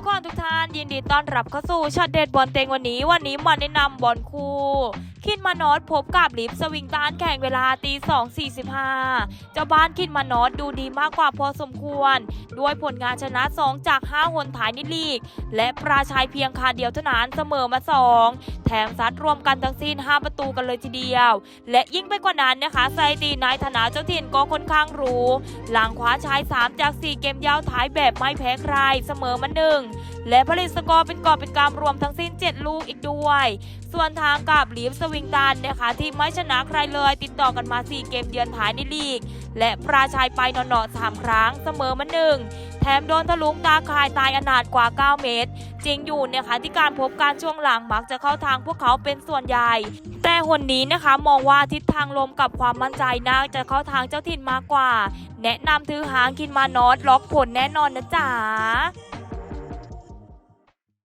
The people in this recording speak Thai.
ทุกคนทุกท่านยินดีต้อนรับเข้าสู่ช็อตเด็ดบอลเต็งวันนี้ วันนี้มาแนะนำบอลคู่คินมานอสพบกับลิฟสวิงตันแข่งเวลาตีสองสี่สิบห้าเจ้าบ้านคินมานอสดูดีมากกว่าพอสมควร ด้วยผลงานชนะ 2 จาก 5 หนท้ายนิลีก และปราชัยเพียงคาเดียวเท่านั้นเสมอมา 2 แถมซัดรวมกันทั้งสิ้น 5 ประตูกันเลยทีเดียว และยิ่งไปกว่านั้นนะคะไซตีนายธนาเจ้าถิ่นก็ค่อนข้างรู้ หลังคว้าชาย 3 จาก 4 เกมยาวท้ายแบบไม่แพ้ใครเสมอมาหนึ่งและผลิตสกอร์เป็นกอบเป็นกำรวมทั้งสิ้น 7 ลูกอีกด้วย ส่วนทางกับลีฟสวิงตันนะคะ ที่ไม่ชนะใครเลย ติดต่อกันมา 4 เกมเยือนท้ายในลีก และปราชัยไปหนอๆ3ครั้งเสมอมาหนึ่งแถมโดนทะลุงตาคายตายอนาถกว่า 9 เมตร จริงอยู่นะคะที่การพบการช่วงหลังมักจะเข้าทางพวกเขาเป็นส่วนใหญ่ แต่หนนี้นะคะมองว่าทิศทางลมกับความมั่นใจน่าจะเข้าทางเจ้าถิ่นมากกว่า แนะนำถือหางกินมานอสล็อกผลแน่นอนนะจ๊ะ